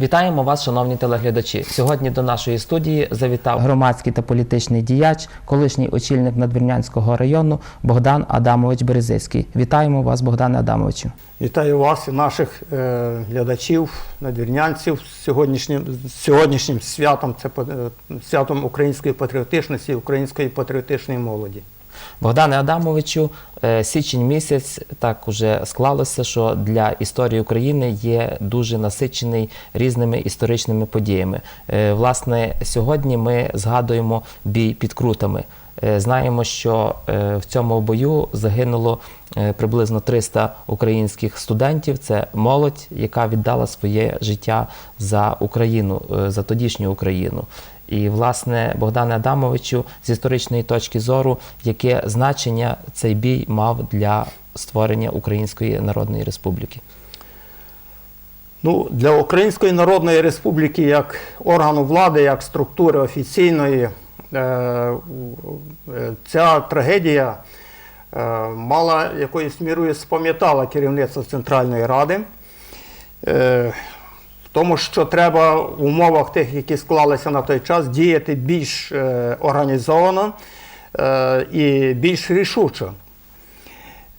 Вітаємо вас, шановні телеглядачі. Сьогодні до нашої студії завітав громадський та політичний діяч, колишній очільник Надвірнянського району Богдан Адамович Березицький. Вітаємо вас, Богдане Адамовичу. Вітаю вас і наших е, глядачів, надвірнянців з сьогоднішнім, сьогоднішнім святом, це е, святом української патріотичності, української патріотичної молоді. Богдане Адамовичу, е, січень місяць так уже склалося, що для історії України є дуже насичений різними історичними подіями. Е, Власне, сьогодні ми згадуємо бій під крутами. Е, Знаємо, що в цьому бою загинуло приблизно 300 українських студентів. Це молодь, яка віддала своє життя за Україну, за тодішню Україну. І, власне, Богдане Адамовичу, з історичної точки зору, яке значення цей бій мав для створення Української Народної Республіки? Ну, для Української Народної Республіки як органу влади, як структури офіційної, е, е, ця трагедія е, мала якоюсь мірою спам'ятала керівництво Центральної Ради. Тому, що треба в умовах тих, які склалися на той час, діяти більш е, організовано е, і більш рішучо.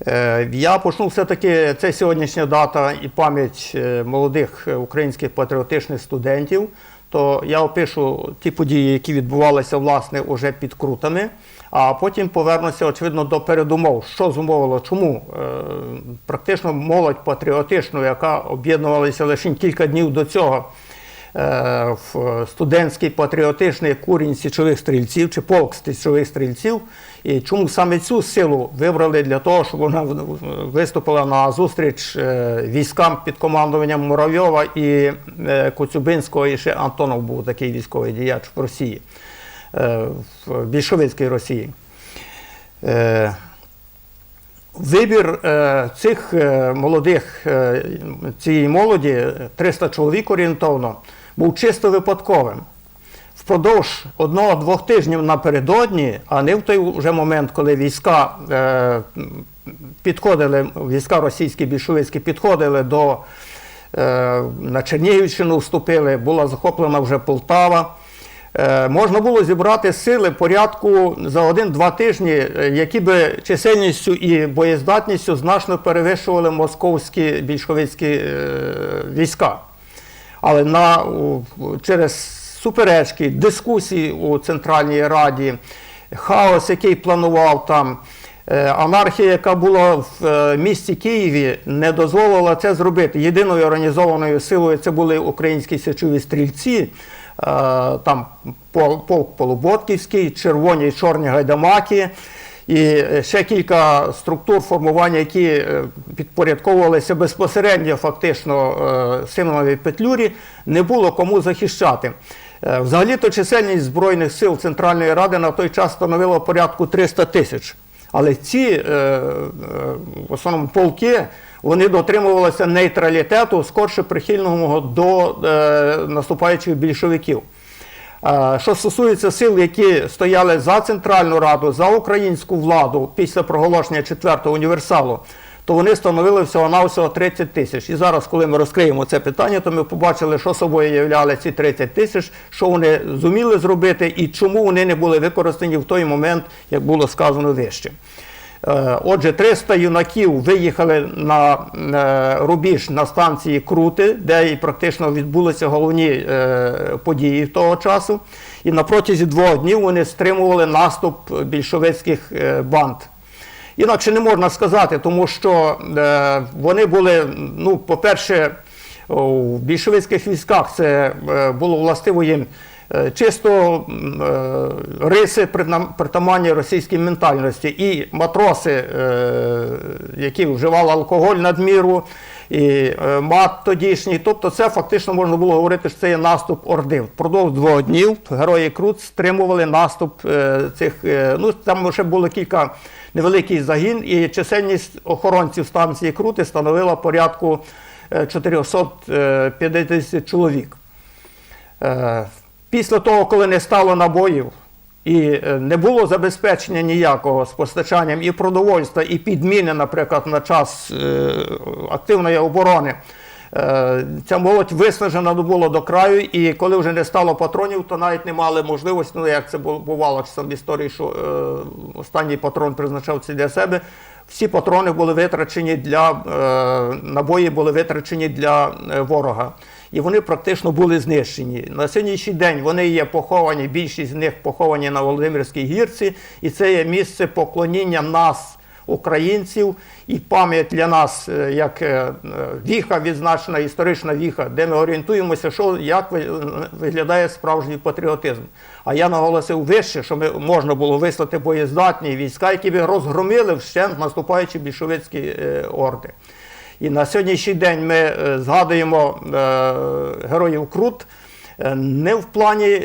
Е, Я почну все-таки це сьогоднішня дата і пам'ять е, молодих українських патріотичних студентів. То я опишу ті події, які відбувалися власне уже під крутами, а потім повернуся, очевидно, до передумов. Що зумовило, чому е, практично молодь патріотичну, яка об'єднувалася лише кілька днів до цього е, в студентський патріотичний курінь січових стрільців чи полк січових стрільців. І чому саме цю силу вибрали для того, щоб вона виступила на зустріч е, військам під командуванням Муравйова і Коцюбинського, і ще Антонов був такий військовий діяч в Росії, в більшовицькій Росії. Е, Вибір е, цих е, молодих, е, цієї молоді, 300 чоловік орієнтовно, був чисто випадковим. Впродовж одного-двох тижнів напередодні, а не в той вже момент, коли війська е, підходили, війська російські більшовицькі підходили до е, на Чернігівщину вступили, була захоплена вже Полтава. Е, Можна було зібрати сили порядку за один-два тижні, е, які би чисельністю і боєздатністю значно перевищували московські більшовицькі е, війська. Але на, через суперечки, дискусії у Центральній Раді, хаос, який планував там, анархія, яка була в місті Києві, не дозволила це зробити. Єдиною організованою силою це були українські січові стрільці, там полк Полуботківський, червоні і чорні гайдамаки. І е, ще кілька структур формування, які е, підпорядковувалися безпосередньо фактично е, Симоновій Петлюрі, не було кому захищати. Е, Взагалі-то чисельність Збройних сил Центральної Ради на той час становила порядку 300 тисяч. Але ці е, е, в основному полки вони дотримувалися нейтралітету, скорше прихильного до е, наступаючих більшовиків. Е, Що стосується сил, які стояли за Центральну Раду, за українську владу після проголошення четвертого універсалу, то вони становили всього-навсього 30 тисяч. І зараз, коли ми розкриємо це питання, то ми побачили, що собою являли ці 30 тисяч, що вони зуміли зробити і чому вони не були використані в той момент, як було сказано вище. Е, Отже, 300 юнаків виїхали на е, рубіж на станції Крути, де і практично відбулися головні е, події того часу. І на протязі двох днів вони стримували наступ більшовицьких банд. Інакше не можна сказати, тому що вони були, ну, по-перше, в більшовицьких військах це було властиво їм чисто е, риси притаманні російській ментальності, і матроси, е, які вживали алкоголь надміру, і е, мат тодішній. Тобто це фактично можна було говорити, що це є наступ Орди. Впродовж двох днів герої Крут стримували наступ е, цих. е, Ну, там ще було кілька невеликий загін, і чисельність охоронців станції Крути становила порядку е, 450 чоловік. Після того, коли не стало набоїв і е, не було забезпечення ніякого з постачанням і продовольства, і підміни, наприклад, на час е, активної оборони, Е, Ця молодь виснажена була до краю, і коли вже не стало патронів, то навіть не мали можливості, ну як це бувало часом в історії, що останній патрон призначався для себе. Всі патрони були витрачені для набої, були витрачені для ворога. І вони практично були знищені. На сьогоднішній день вони є поховані, більшість з них поховані на Володимирській гірці, і це є місце поклоніння нас, українців, і пам'ять для нас е, як е, віха, відзначена історична віха, де ми орієнтуємося, що як ви- виглядає справжній патріотизм. А я наголосив вище, що ми можна було вислати боєздатні війська, які би розгромили вщент наступаючі більшовицькі е, орди. І на сьогоднішній день ми е, згадуємо е, героїв Крут е, не в плані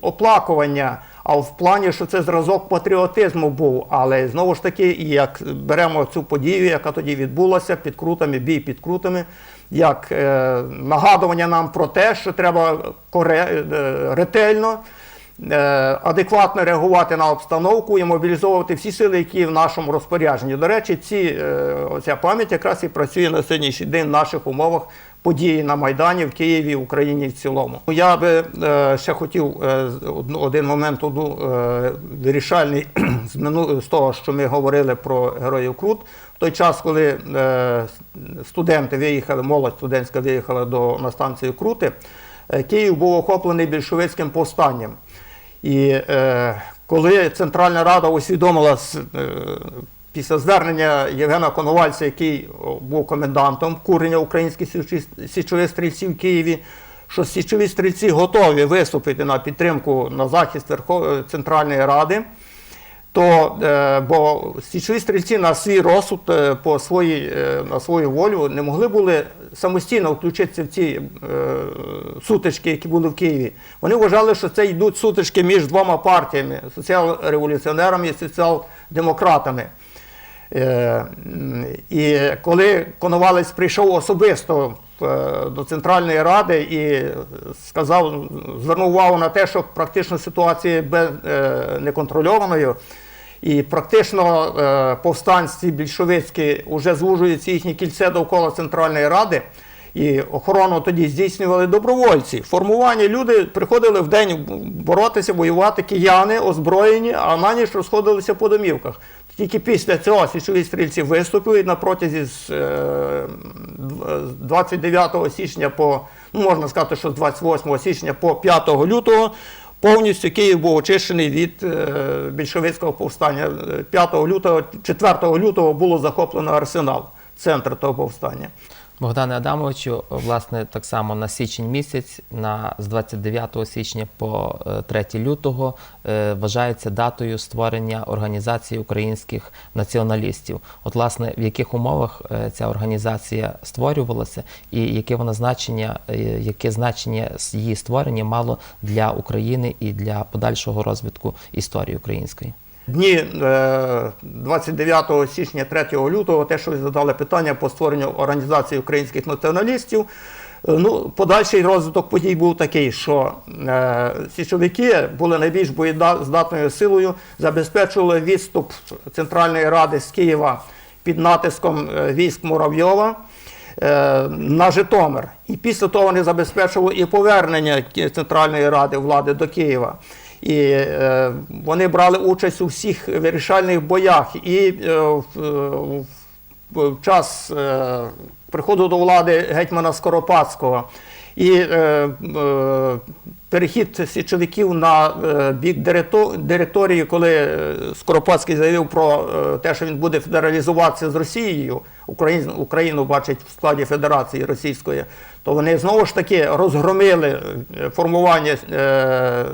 оплакування, а в плані, що це зразок патріотизму був. Але знову ж таки, як беремо цю подію, яка тоді відбулася під крутами, бій під крутами, як нагадування нам про те, що треба ретельно. Е, Адекватно реагувати на обстановку і мобілізовувати всі сили, які в нашому розпорядженні. До речі, ці, е, оця пам'ять якраз і працює на сьогоднішній день в наших умовах події на Майдані в Києві, в Україні в цілому. Я би е, ще хотів один момент одну, вирішальний з, того, що ми говорили про героїв Крут. В той час, коли студенти виїхали, молодь студентська виїхала до, на станцію Крути, Київ був охоплений більшовицьким повстанням. І е, коли Центральна Рада усвідомила е, після звернення Євгена Коновальця, який був комендантом курення українських січових- стрільців в Києві, що січові стрільці готові виступити на підтримку на захист Верхов... Центральної Ради, то е, бо січові стрільці на свій розсуд, е, по своїй, е, на свою волю не могли були самостійно включитися в ці сутички, які були в Києві. Вони вважали, що це йдуть сутички між двома партіями соціал-революціонерами і соціал-демократами. І коли Коновалець прийшов особисто до Центральної Ради і сказав, звернув увагу на те, що практично ситуація є е, неконтрольованою, і практично е, повстанці більшовицькі вже звужуються їхнє кільце довкола Центральної Ради. І охорону тоді здійснювали добровольці. Формування люди приходили в день боротися, воювати кияни, озброєні, а на ніч розходилися по домівках. Тільки після цього січові стрільці виступили на протязі з е, 29 січня по, ну можна сказати, що з 28 січня по 5 лютого повністю Київ був очищений від е, більшовицького повстання. 5 лютого, 4 лютого було захоплено арсенал, центр того повстання. Богдане Адамовичу, власне, так само на січень місяць, на, з 29 січня по е, 3 лютого, е, вважається датою створення організації українських націоналістів. От, власне, в яких умовах е, ця організація створювалася, і яке вона значення, е, яке значення її створення мало для України і для подальшого розвитку історії української? Дні е, 29 січня 3 лютого, те, що задали питання по створенню організації українських націоналістів. е, Ну, подальший розвиток подій був такий, що е, січовики були найбільш боєздатною силою, забезпечували відступ Центральної Ради з Києва під натиском е, військ Муравйова е, на Житомир. І після того вони забезпечували і повернення Центральної Ради влади до Києва. І е, вони брали участь у всіх вирішальних боях. І е, в, в, в час е, приходу до влади гетьмана Скоропадського і е, е, перехід січовиків на е, бік директорії, коли е, Скоропадський заявив про е, те, що він буде федералізуватися з Росією, Україну, Україну бачить в складі Федерації Російської, то вони знову ж таки розгромили формування, е,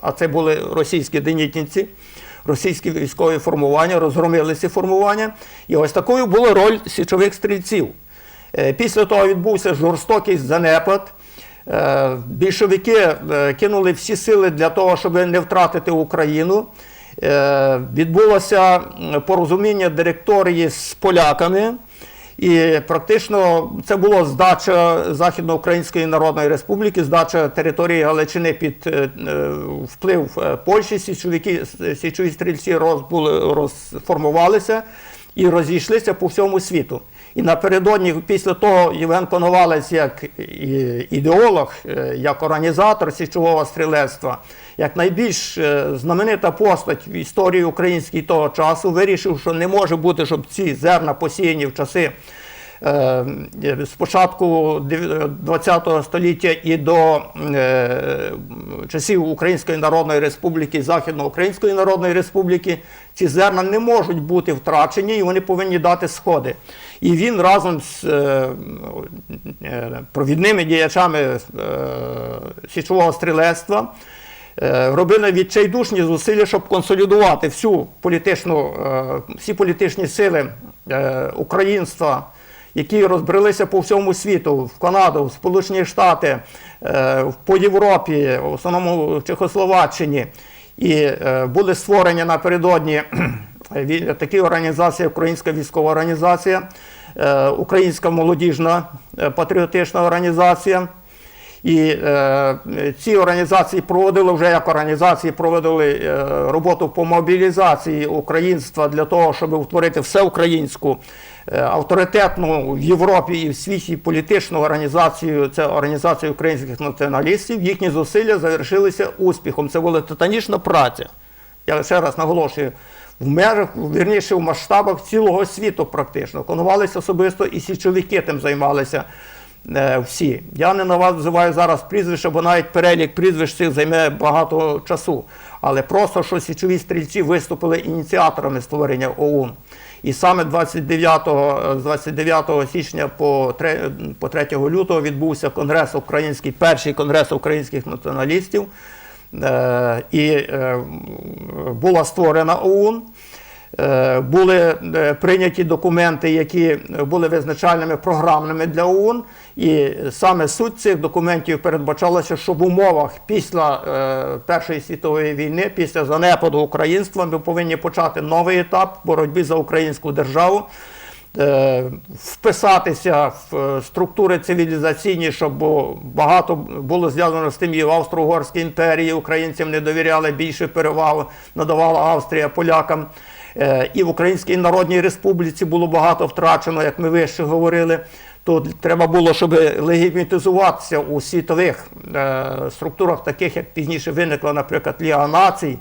а це були російські денітниці, російські військові формування, розгромили ці формування. І ось такою була роль січових стрільців. Е, Після того відбувся жорстокий занепад. Е, Більшовики е, кинули всі сили для того, щоб не втратити Україну. Відбулося порозуміння директорії з поляками. І практично це була здача Західноукраїнської Народної Республіки, здача території Галичини під вплив Польщі. Січовики, січові стрільці роз, були, розформувалися і розійшлися по всьому світу. І напередодні, після того, Євген Коновалець, як ідеолог, е, як організатор січового стрілецтва, як найбільш е, знаменита постать в історії українській того часу, вирішив, що не може бути, щоб ці зерна посіяні в часи з початку ХХ століття і до е, часів Української Народної Республіки, Західноукраїнської Народної Республіки, ці зерна не можуть бути втрачені і вони повинні дати сходи. І він разом з е, е, провідними діячами січового стрілецтва робили відчайдушні зусилля, щоб консолідувати всю політичну, всі політичні сили українства, які розбрелися по всьому світу, в Канаду, в Сполучені Штати, е, по Європі, в основному в Чехословаччині. І е, були створені напередодні ві- такі організації, Українська військова організація, е, Українська молодіжна е, патріотична організація. І е, ці організації проводили вже як організації проводили е, роботу по мобілізації українства для того, щоб утворити всеукраїнську е, авторитетну в Європі і в світі політичну організацію. Це організація українських націоналістів. Їхні зусилля завершилися успіхом. Це була титанічна праця. Я ще раз наголошую. В межах, вірніше, в масштабах цілого світу практично. Конувалися особисто і січовики тим займалися е, всі. Я не називаю зараз прізвища, бо навіть перелік прізвищ цих займе багато часу. Але просто, що січові стрільці виступили ініціаторами створення ОУН. І саме 29, е, з 29 січня по 3, по 3 лютого відбувся конгрес український, перший конгрес українських націоналістів. Е, і е, була створена ОУН. Е, Були е, прийняті документи, які були визначальними програмними для ОУН. І саме суть цих документів передбачалося, що в умовах після е, Першої світової війни, після занепаду українства, ми повинні почати новий етап боротьби за українську державу. Вписатися в структури цивілізаційні, щоб багато було зв'язано з тим і в Австро-Угорській імперії українцям не довіряли більше перевагу, надавала Австрія полякам. Е, І в Українській Народній Республіці було багато втрачено, як ми вище говорили. То треба було, щоб легітимізуватися у світових е, структурах, таких як пізніше виникла, наприклад, Ліга націй,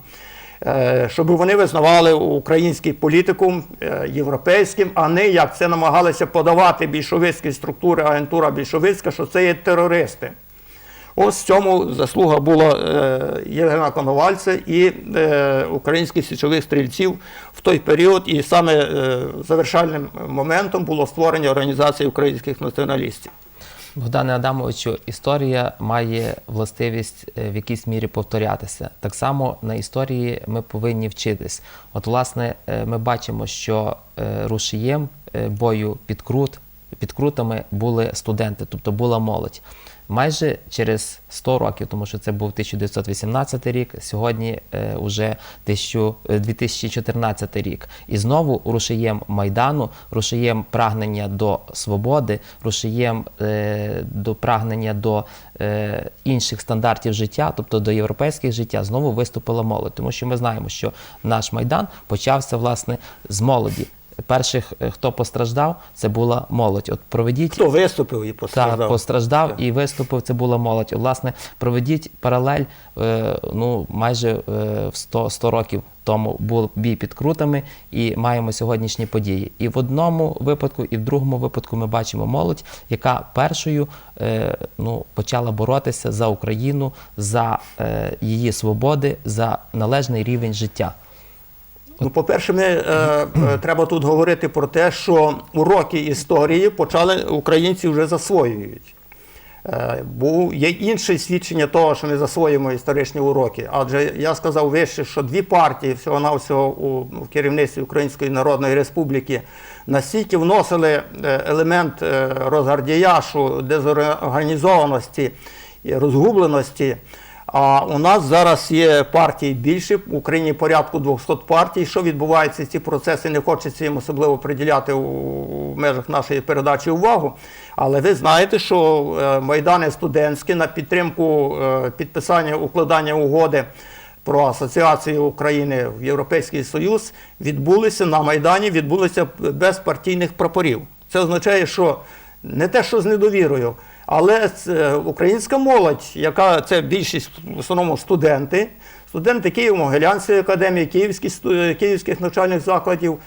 е, щоб вони визнавали український політикум європейським, а не як це намагалися подавати більшовицькі структури, агентура більшовицька, що це є терористи. Ось в цьому заслуга була е, Євгена Коновальця і е, українських січових стрільців в той період. І саме е, завершальним моментом було створення організації українських націоналістів. Богдане Адамовичу, історія має властивість в якійсь мірі повторятися. Так само на історії ми повинні вчитись. От, власне, ми бачимо, що рушієм бою під крут, під крутами були студенти, тобто була молодь. Майже через 100 років, тому що це був 1918 рік, сьогодні е, 1000, е, 2014 рік. І знову рушієм Майдану, рушієм прагнення до свободи, рушієм е, до прагнення до е, інших стандартів життя, тобто до європейських життя, знову виступила молодь. Тому що ми знаємо, що наш Майдан почався власне з молоді. Перших, е, хто постраждав, це була молодь. От проведіть Хто виступив і так, постраждав? постраждав Так. і виступив. Це була молодь. От, Власне, проведіть паралель. е, Ну майже е, в 100, 100 років тому був бій під крутами, і маємо сьогоднішні події. І в одному випадку, і в другому випадку ми бачимо молодь, яка першою е, ну, почала боротися за Україну, за е, її свободи, за належний рівень життя. Ну, по-перше, ми, е, е, треба тут говорити про те, що уроки історії почали українці вже засвоюють. Е, бо є інше свідчення того, що ми засвоїмо історичні уроки. Адже я сказав вище, що дві партії всього-навсього у в керівництві Української Народної Республіки настільки вносили е, елемент е, розгардіяшу, дезорганізованості і розгубленості. А у нас зараз є партії більше, в Україні порядку 200 партій. Що відбувається, ці процеси не хочеться їм особливо приділяти у межах нашої передачі увагу. Але ви знаєте, що е, майдани студентські на підтримку е, підписання укладання угоди про асоціацію України в Європейський Союз відбулися на Майдані, відбулися без партійних прапорів. Це означає, що не те, що з недовірою, але українська молодь, яка це більшість в основному студенти, студенти Києво-Могилянської академії, київських навчальних закладів,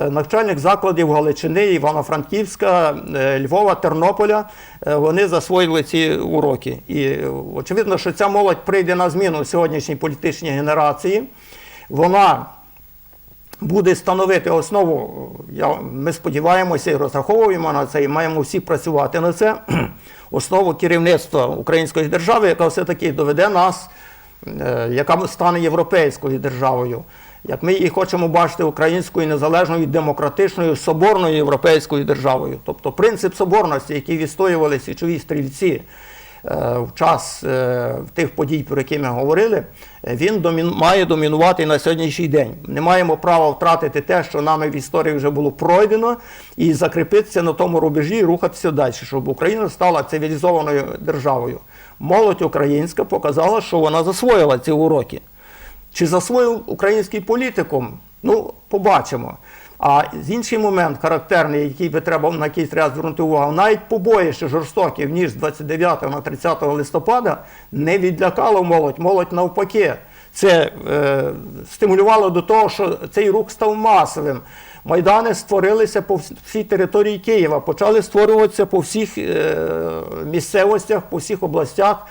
е, навчальних закладів Галичини, Івано-Франківська, е, Львова, Тернополя, е, вони засвоїли ці уроки. І очевидно, що ця молодь прийде на зміну сьогоднішній політичній генерації. Вона буде становити основу. Ми сподіваємося і розраховуємо на це, і маємо всі працювати на це. Основу керівництва української держави, яка все-таки доведе нас, е, яка стане європейською державою. Як ми її хочемо бачити українською незалежною, демократичною, соборною європейською державою. Тобто принцип соборності, який відстоювали січові стрільці в час е, тих подій, про які ми говорили, е, він має домінувати на сьогоднішній день. Не маємо права втратити те, що нами в історії вже було пройдено, і закріпитися на тому рубежі і рухатися далі, щоб Україна стала цивілізованою державою. Молодь українська показала, що вона засвоїла ці уроки. Чи засвоїв український політикум? Ну, побачимо. А інший момент характерний, який би треба на який треба звернути увагу, навіть побоїще жорстоків, ніж з 29 на 30 листопада, не відлякало молодь. Молодь навпаки. Це е, стимулювало до того, що цей рух став масовим. Майдани створилися по вс- всій території Києва, почали створюватися по всіх е, місцевостях, по всіх областях,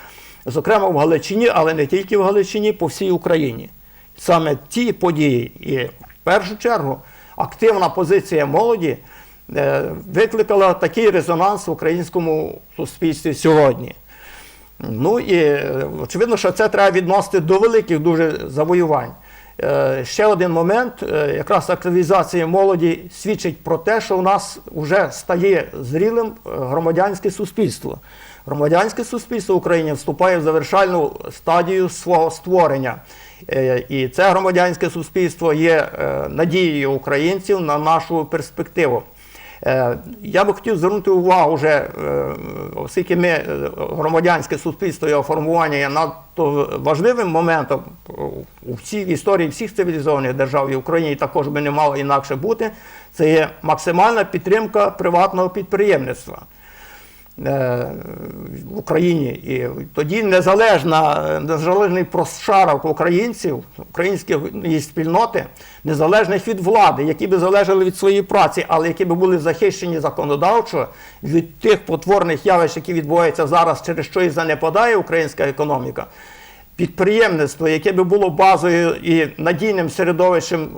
зокрема в Галичині, але не тільки в Галичині, по всій Україні. Саме ті події, і в першу чергу активна позиція молоді е, викликала такий резонанс в українському суспільстві сьогодні. Ну і е, очевидно, що це треба відносити до великих дуже завоювань. Е, Ще один момент, якраз активізація молоді свідчить про те, що у нас вже стає зрілим громадянське суспільство. Громадянське суспільство в Україні вступає в завершальну стадію свого створення. Е, І це громадянське суспільство є е, надією українців на нашу перспективу. Е, Я би хотів звернути увагу вже, оскільки ми громадянське суспільство його формування є надто важливим моментом у всій історії всіх цивілізованих держав і Україні також би не мало інакше бути. Це є максимальна підтримка приватного підприємництва в Україні. І тоді незалежна, незалежний прошарок українців, української спільноти, незалежних від влади, які би залежали від своєї праці, але які би були захищені законодавчо від тих потворних явищ, які відбуваються зараз, через що і занепадає українська економіка. Підприємництво, яке би було базою і надійним середовищем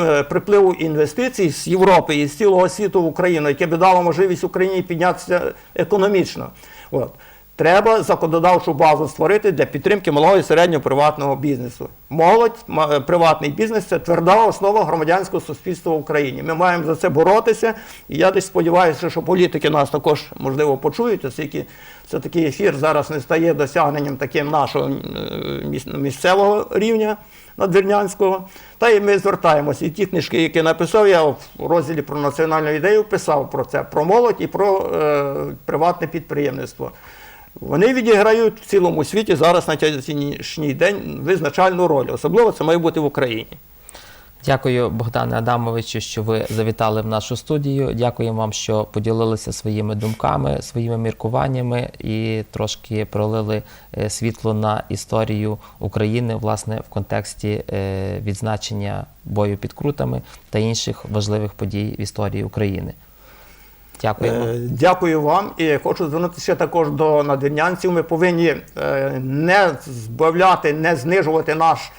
е, припливу інвестицій з Європи і з цілого світу в Україну, яке би дало можливість Україні піднятися економічно. От. Треба законодавчу базу створити для підтримки малого і середнього приватного бізнесу. Молодь, е, приватний бізнес це тверда основа громадянського суспільства в Україні. Ми маємо за це боротися. І я десь сподіваюся, що політики нас також можливо почують, оскільки це такий ефір зараз не стає досягненням таким нашого е, місцевого рівня надвірнянського. Та й ми звертаємося. І ті книжки, які написав, я в розділі про національну ідею писав про це, про молодь і про е, приватне підприємництво. Вони відіграють в цілому світі зараз на сьогоднішній день визначальну роль. Особливо це має бути в Україні. Дякую, Богдане Адамовичу, що ви завітали в нашу студію. Дякую вам, що поділилися своїми думками, своїми міркуваннями і трошки пролили е, світло на історію України, власне, в контексті е, відзначення бою під крутами та інших важливих подій в історії України. Дякуємо. Е, Дякую вам і хочу звернутися також до надвірнянців. Ми повинні е, не збавляти, не знижувати наш,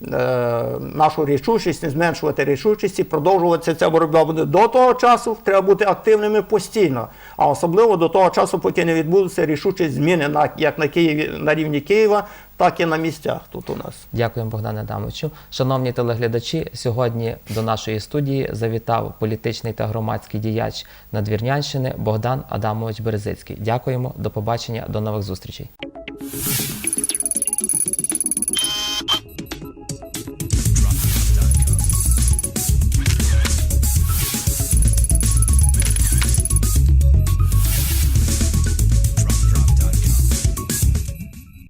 нашу рішучість, не зменшувати рішучість і продовжувати ця боротьба буде до того часу. Треба бути активними постійно, а особливо до того часу, поки не відбудуться рішучі зміни на як на Києві на рівні Києва, так і на місцях тут у нас. Дякуємо, Богдане Адамовичу. Шановні телеглядачі, сьогодні до нашої студії завітав політичний та громадський діяч Надвірнянщини Богдан Адамович Березицький. Дякуємо, до побачення, до нових зустрічей.